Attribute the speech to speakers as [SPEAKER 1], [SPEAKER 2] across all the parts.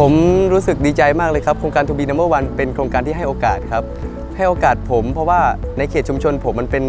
[SPEAKER 1] ผมรู้สึกดีใจมากเลยครับ โครงการ To be number one เป็นโครงการที่ให้โอกาสครับ ให้โอกาสผมเพราะว่าในเขตชุมชนผมมันเป็น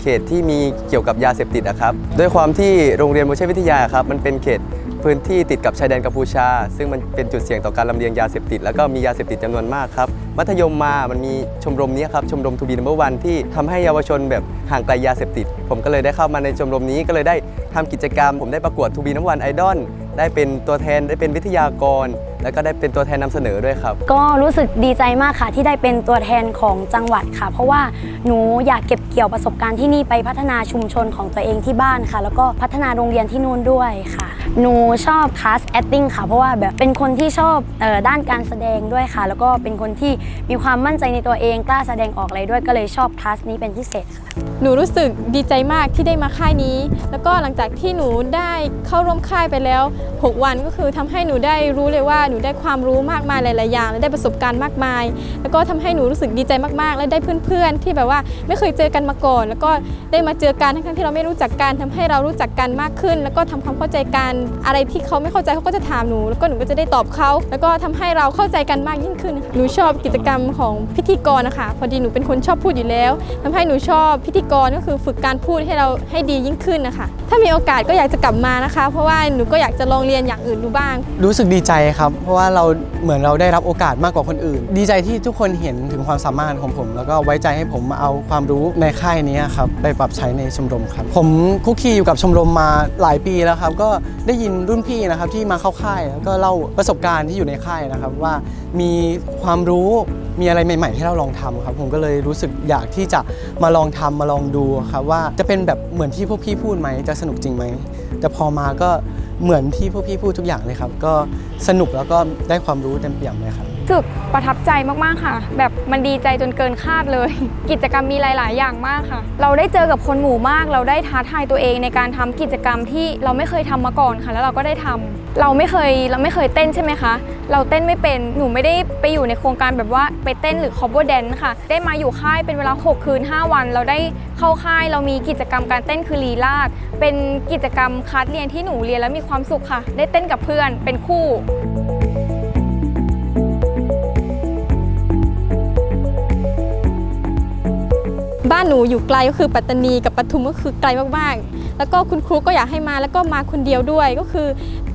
[SPEAKER 1] เขตที่มีเกี่ยวกับยาเสพติดนะครับด้วยความที่โรงเรียนโมเชวิทยาครับมันเป็นเขตพื้นที่ติดกับชายแดนกัมพูชา ซึ่งมันเป็นจุดเสี่ยงต่อการลำเลียงยาเสพติด แล้วก็มียาเสพติดจำนวนมากครับ มัธยมมามันมีชมรมนี้ครับ ชมรม To be number one ที่ทำให้เยาวชนแบบห่างไกลยาเสพติด ผมก็เลยได้เข้ามาในชมรมนี้ก็เลยได้ทำกิจกรรม ผมได้ประกวด To be number one idol ได้เป็นตัวแทนได้เป็นวิทยากรแล้วก็ได้เป็นตัวแทนนำเสนอด้วยครับ
[SPEAKER 2] ก็รู้สึกดีใจมากค่ะที่ได้เป็นตัวแทนของจังหวัดค่ะ เพราะว่าหนูอยากเก็บเกี่ยวประสบการณ์ที่นี่ไปพัฒนาชุมชนของตัวเองที่บ้านค่ะ แล้วก็พัฒนาโรงเรียนที่นู่นด้วยค่ะ หนูชอบคลาส acting ค่ะ เพราะว่าแบบเป็นคนที่ชอบเออด้านการแสดงด้วยค่ะ แล้วก็เป็นคนที่มีความมั่นใจในตัวเองกล้าแสดงออกอะไรด้วยก็เลยชอบคลาสนี้เป็นพิเศษค่ะ
[SPEAKER 3] หนูรู้สึกดีใจมากที่ได้มาค่ายนี้ แล้วก็หลังจากที่หนูได้เข้าร่วมค่ายไปแล้ว 6 วันก็คือทำให้หนูได้รู้เลยว่าหนูได้ความรู้มากมายหลายๆอย่าง และได้ประสบการณ์มากมาย แล้วก็ทำให้หนูรู้สึกดีใจมากๆ และได้เพื่อนๆ ที่แบบว่าไม่เคยเจอกันมาก่อน แล้วก็ได้มาเจอกันทั้งๆที่เราไม่รู้จักกันทำให้เรารู้จักกันมากขึ้น แล้วก็ทำความเข้าใจกันอะไรที่เขาไม่เข้าใจเขาก็จะถามหนู แล้วก็หนูก็จะได้ตอบเขาแล้วก็ทำให้เราเข้าใจกันมากยิ่งขึ้น หนูชอบกิจกรรมของพิธีกรนะคะ พอดีหนูเป็นคนชอบพูดอยู่แล้วทำให้หนูชอบพิธีกรก็คือฝึกการพูดให้เราให้ดียิ่งขึ้นนะคะ ถ้ามีโอกาสก็อยากจะกลับมานะคะ เพราะว่าหนูก็อยากจะลองเรียนอย่างอื่นดูบ้าง
[SPEAKER 4] รู้สึกดีใจครับเพราะว่าเราเหมือนเราได้รับโอกาสมากกว่าคนอื่น ดีใจที่ทุกคนเห็นถึงความสามารถของผม แล้วก็ไว้ใจให้ผมมาเอาความรู้ในค่ายนี้ครับไปปรับใช้ในชมรมครับ ผมคุกคีอยู่กับชมรมมาหลายปีแล้วครับก็ได้ยินรุ่นพี่นะครับที่มาเข้าค่ายแล้วก็เล่าประสบการณ์ที่อยู่ในค่ายนะครับว่ามีความรู้มีอะไรใหม่ๆให้เราลองทำครับ ผมก็เลยรู้สึกอยากที่จะมาลองทำมาลองดูครับว่าจะเป็นแบบเหมือนที่พวกพี่พูดไหมจะสนุกจริงไหมแต่พอมาก็ เหมือนที่พวกพี่พูดทุกอย่างเลยครับ ก็สนุกแล้วก็ได้ความรู้เต็มเปี่ยมเลยครับ
[SPEAKER 5] สึกประทับใจมากๆค่ะ แบบมันดีใจจนเกินคาดเลย กิจกรรมมีหลาย ๆ อย่างมากค่ะ เราได้เจอกับคนหมู่มาก เราได้ท้าทายตัวเองในการทำกิจกรรมที่เราไม่เคยทำมาก่อนค่ะ แล้วเราก็ได้ทำเราไม่เคยเราไม่เคยเต้นใช่ไหมคะ เราเต้นไม่เป็นหนูไม่ได้ไปอยู่ในโครงการแบบว่าไปเต้นหรือ cover dance ค่ะ ได้มาอยู่ค่ายเป็นเวลา 6 คืน 5 วัน เราได้เข้าค่ายเรามีกิจกรรมการเต้นคือลีลาดเป็นกิจกรรมคลาสเรียนที่หนูเรียนแล้วมีความสุขค่ะ ได้เต้นกับเพื่อนเป็นคู่า
[SPEAKER 3] นหนูอยู่ไกลก็คือปัตตานีกับปทุมก็คือไกลมากๆ แล้วก็คุณครูก็อยากให้มาแล้วก็มาคนเดียวด้วยก็คือ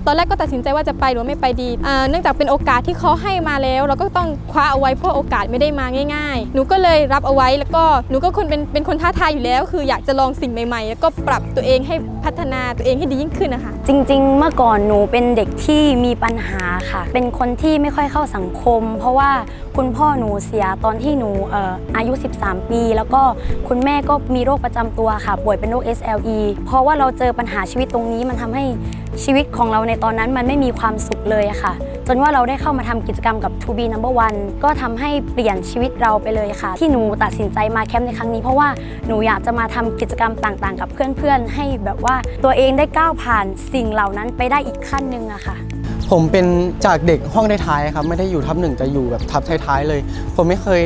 [SPEAKER 3] ตอนแรกก็ตัดสินใจว่าจะไปหรือไม่ไปดี เนื่องจากเป็นโอกาสที่เขาให้มาแล้ว เราก็ต้องคว้าเอาไว้เพราะโอกาสไม่ได้มาง่าย ๆ หนูก็เลยรับเอาไว้แล้วก็หนูก็คนเป็นเป็นคนท้าทายอยู่แล้ว คืออยากจะลองสิ่งใหม่ๆ แล้วก็ปรับตัวเองให้พัฒนาตัวเองให้ดียิ่งขึ้นนะคะ
[SPEAKER 2] จริง ๆ เมื่อก่อนหนูเป็นเด็กที่มีปัญหาค่ะ เป็นคนที่ไม่ค่อยเข้าสังคม เพราะว่า คุณพ่อหนูเสียตอนที่หนูอออายุ 13 ปี แล้วก็คุณแม่ก็มีโรคประจำตัวค่ะ ป่วยเป็นโรค SLE เพราะว่าเราเจอปัญหาชีวิตตรงนี้มันทำให้ชีวิตของเราในตอนนั้นมันไม่มีความสุขเลยค่ะ จนว่าเราได้เข้ามาทำกิจกรรมกับ To be number one ก็ทำให้เปลี่ยนชีวิตเราไปเลยค่ะ ที่หนูตัดสินใจมาแคมป์ในครั้งนี้ เพราะว่าหนูอยากจะมาทำกิจกรรมต่างๆ กับเพื่อนๆ ให้แบบว่าตัวเองได้ก้าวผ่านสิ่งเหล่านั้นไปได้อีกขั้นหนึ่งอะค่ะ
[SPEAKER 4] ผมเป็นจากเด็กห้องท้ายๆครับไม่ได้อยู่ทับหนึ่งจะอยู่แบบทับท้ายๆเลย ผมไม่เคย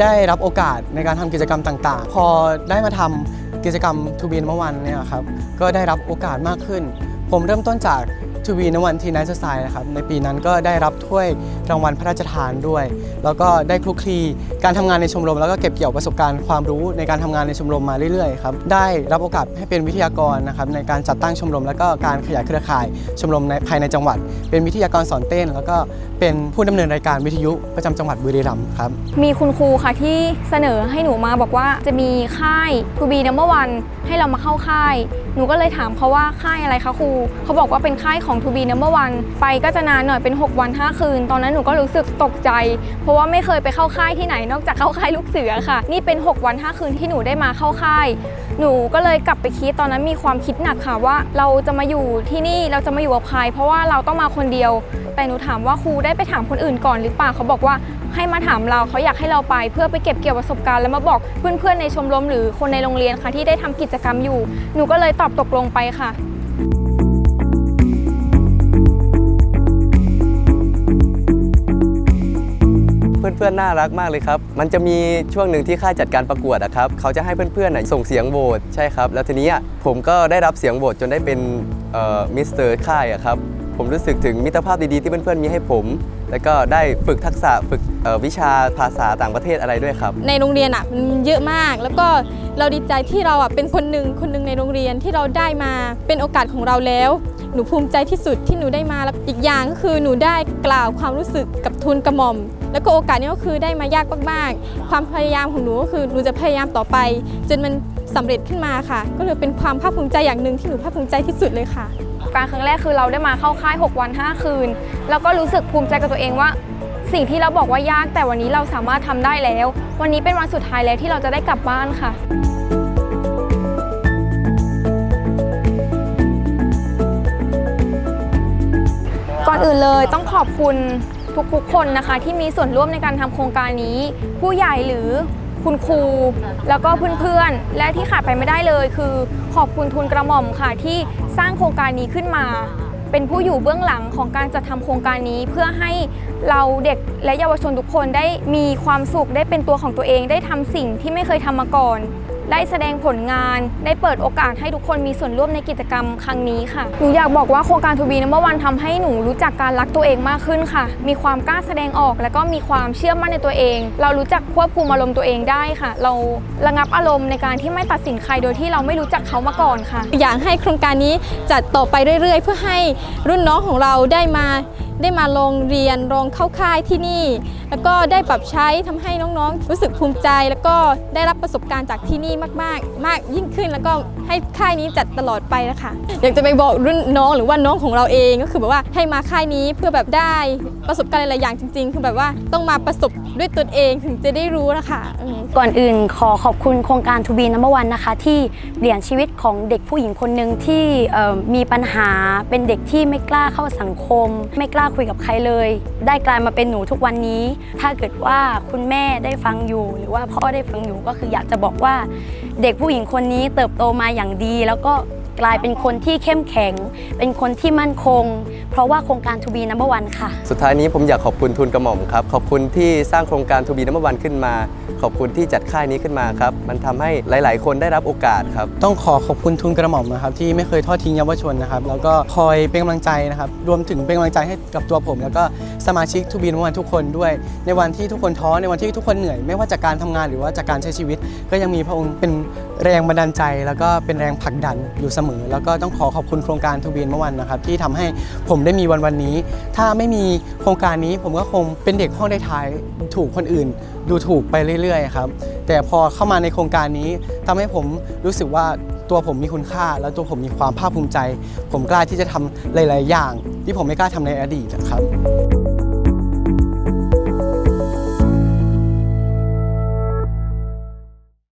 [SPEAKER 4] ได้รับโอกาสในการทำกิจกรรมต่างๆ พอได้มาทำกิจกรรมทูบีนเมื่อวันเนี่ยครับก็ได้รับโอกาสมากขึ้น ผมเริ่มต้นจาก ทูบีนวันทีนท์สไยนะครับในปีนั้นก็ได้รับถ้วยรางวัลพระราชทานด้วย แล้วก็ได้คลุกคลีการทำงานในชมรม แล้วก็เก็บเกี่ยวประสบการณ์ความรู้ในการทำงานในชมรมมาเรื่อยๆครับได้รับโอกาสให้เป็นวิทยากรนะครับในการจัดตั้งชมรม แล้วก็การขยายเครือข่ายชมรมในภายในจังหวัด เป็นวิทยากรสอนเต้น แล้วก็เป็นผู้ดำเนินรายการวิทยุประจำจังหวัดบุรีรัมย์ครับ
[SPEAKER 5] มีคุณครูค่ะที่เสนอให้หนูมาบอกว่าจะมีค่ายทูบีนัมเบอร์วันให้เรามาเข้าค่าย หนูก็เลยถามเขาว่าค่ายอะไรคะครูเขาบอกว่าเป็นค่ายของทูบีนัมเบอร์วันไปก็จะนานหน่อยเป็น 6 วัน 5 คืน ตอนนั้นหนูก็รู้สึกตกใจ เพราะว่าไม่เคยไปเข้าค่ายที่ไหนนอกจากเข้าค่ายลูกเสือค่ะ นี่เป็น 6 วัน 5 คืนที่หนูได้มาเข้าค่าย หนูก็เลยกลับไปคิดตอนนั้นมีความคิดหนักค่ะว่า เราจะมาอยู่ที่นี่เราจะมาอยู่กับใครเพราะว่าเราต้องมาคนเดียว แต่หนูถามว่าครูได้ไปถามคนอื่นก่อนหรือเปล่าเขาบอกว่าให้มาถามเราเขาอยากให้เราไป เพื่อไปเก็บเกี่ยวประสบการณ์แล้วมาบอกเพื่อนๆในชมรมหรือคนในโรงเรียนค่ะที่ได้ทำกิจกรรมอยู่ หนูก็เลยตอบตกลงไปค่ะ
[SPEAKER 1] เพื่อนๆน่ารักมากเลยครับ มันจะมีช่วงหนึ่งที่ค่ายจัดการประกวดอะครับ เขาจะให้เพื่อนๆน่ะส่งเสียงโหวตใช่ครับ แล้วทีนี้ผมก็ได้รับเสียงโหวตจนได้เป็นมิสเตอร์ค่ายอะครับ ผมรู้สึกถึงมิตรภาพดีๆที่เพื่อนๆมีให้ผม แล้วก็ได้ฝึกทักษะฝึกวิชาภาษาต่างประเทศอะไรด้วยครับ
[SPEAKER 3] ในโรงเรียนอะมันเยอะมาก แล้วก็เราดีใจที่เราอะเป็นคนหนึ่งคนหนึ่งในโรงเรียนที่เราได้มาเป็นโอกาสของเราแล้วหนูภูมิใจที่สุดที่หนูได้มาแล้วอีกอย่างก็คือหนูได้กล่าวความรู้สึกกับทุนกระหม่อม แล้วก็โอกาสนี้ก็คือได้มายากมากๆ ความพยายามของหนูก็คือหนูจะพยายามต่อไป จนมันสำเร็จขึ้นมาค่ะ ก็เลยเป็นความภาคภูมิใจอย่างหนึ่งที่หนูภาคภูมิใจที่สุดเลยค่ะ
[SPEAKER 5] การครั้งแรกคือเราได้มาเข้าค่าย 6 วัน 5 คืน แล้วก็รู้สึกภูมิใจกับตัวเองว่า สิ่งที่เราบอกว่ายากแต่วันนี้เราสามารถทำได้แล้ว วันนี้เป็นวันสุดท้ายแล้วที่เราจะได้กลับบ้านค่ะก่อนอื่นเลยต้องขอบคุณ ทุกๆ คนนะคะที่มีส่วนร่วมในการทำโครงการนี้ ผู้ใหญ่หรือคุณครู แล้วก็เพื่อนๆ และที่ขาดไปไม่ได้เลยคือ ขอบคุณทุนกระหม่อมค่ะที่สร้างโครงการนี้ขึ้นมา เป็นผู้อยู่เบื้องหลังของการจัดทำโครงการนี้ เพื่อให้เราเด็กและเยาวชนทุกคนได้มีความสุขได้เป็นตัวของตัวเองได้ทำสิ่งที่ไม่เคยทำมาก่อน ได้แสดงผลงาน ได้เปิดโอกาสให้ทุกคนมีส่วนร่วมในกิจกรรมครั้งนี้ค่ะ หนูอยากบอกว่าโครงการทูบีนัมเบอร์วันทำให้หนูรู้จักการรักตัวเองมากขึ้นค่ะ มีความกล้าแสดงออก และก็มีความเชื่อมั่นในตัวเอง เรารู้จักควบคุมอารมณ์ตัวเองได้ค่ะ เราระงับอารมณ์ในการที่ไม่ตัดสินใครโดยที่เราไม่รู้จักเขามาก่อนค่ะ
[SPEAKER 3] อยากให้โครงการนี้จัดต่อไปเรื่อย ๆ เพื่อให้รุ่นน้องของเราได้มาได้มาลงเรียนลงเข้าค่ายที่นี่ แล้วก็ได้ปรับใช้ทำให้น้องๆ รู้สึกภูมิใจ แล้วก็ได้รับประสบการณ์จากที่นี่มากๆ มากยิ่งขึ้น แล้วก็ให้ค่ายนี้จัดตลอดไปนะคะอยากจะไปบอกรุ่นน้องหรือว่าน้องของเราเองก็คือแบบว่าให้มาค่ายนี้เพื่อแบบได้ประสบการณ์หลายๆอย่างจริง ๆ คือแบบว่าต้องมาประสบด้วยตนเองถึงจะได้รู้นะคะ
[SPEAKER 2] ก่อนอื่นขอขอบคุณโครงการ To be number one นะคะ ที่เปลี่ยนชีวิตของเด็กผู้หญิงคนหนึ่งที่มีปัญหาเป็นเด็กที่ไม่กล้าเข้าสังคม ไม่กล้าคุยกับใครเลย ได้กลายมาเป็นหนูทุกวันนี้ ถ้าเกิดว่าคุณแม่ได้ฟังอยู่ หรือว่าพ่อได้ฟังอยู่ก็คืออยากจะบอกว่า เด็กผู้หญิงคนนี้เติบโตมาอย่างดีแล้วก็ กลายเป็นคนที่เข้มแข็ง เป็นคนที่มั่นคง เพราะว่าโครงการ To be number one ค่ะ
[SPEAKER 1] สุดท้ายนี้ผมอยากขอบคุณทุนกระหม่อมครับ ขอบคุณที่สร้างโครงการทูบีน้ำวันขึ้นมา ขอบคุณที่จัดค่ายนี้ขึ้นมาครับ มันทำให้หลาย ๆ คนได้รับโอกาสครับ
[SPEAKER 4] ต้องขอขอบคุณทุนกระหม่อมนะครับที่ไม่เคยทอดทิ้งเยาวชนนะครับ แล้วก็คอยเป็นกำลังใจนะครับ รวมถึงเป็นกำลังใจให้กับตัวผม แล้วก็สมาชิกทูบีนวันทุกคนด้วย ในวันที่ทุกคนท้อ ในวันที่ทุกคนเหนื่อย ไม่ว่าจากการทำงานหรือว่าจากการใช้ชีวิต ก็ยังมีพระองค์เป็นแรงบันดาลใจ แล้วก็เป็นแรงผลักดันอยู่เสมอแล้วก็ต้องขอขอบคุณโครงการทูบีนเมื่อวันนะครับที่ทำให้ผมได้มีวันวันนี้ ถ้าไม่มีโครงการนี้ผมก็คงเป็นเด็กห้องได้ท้ายถูกคนอื่น ดูถูกไปเรื่อยๆครับแต่พอเข้ามาในโครงการนี้ทำให้ผมรู้สึกว่าตัวผมมีคุณค่า แล้วตัวผมมีความภาคภูมิใจ ผมกล้าที่จะทำหลาย ๆ อย่าง ที่ผมไม่กล้าทำในอดีตครับ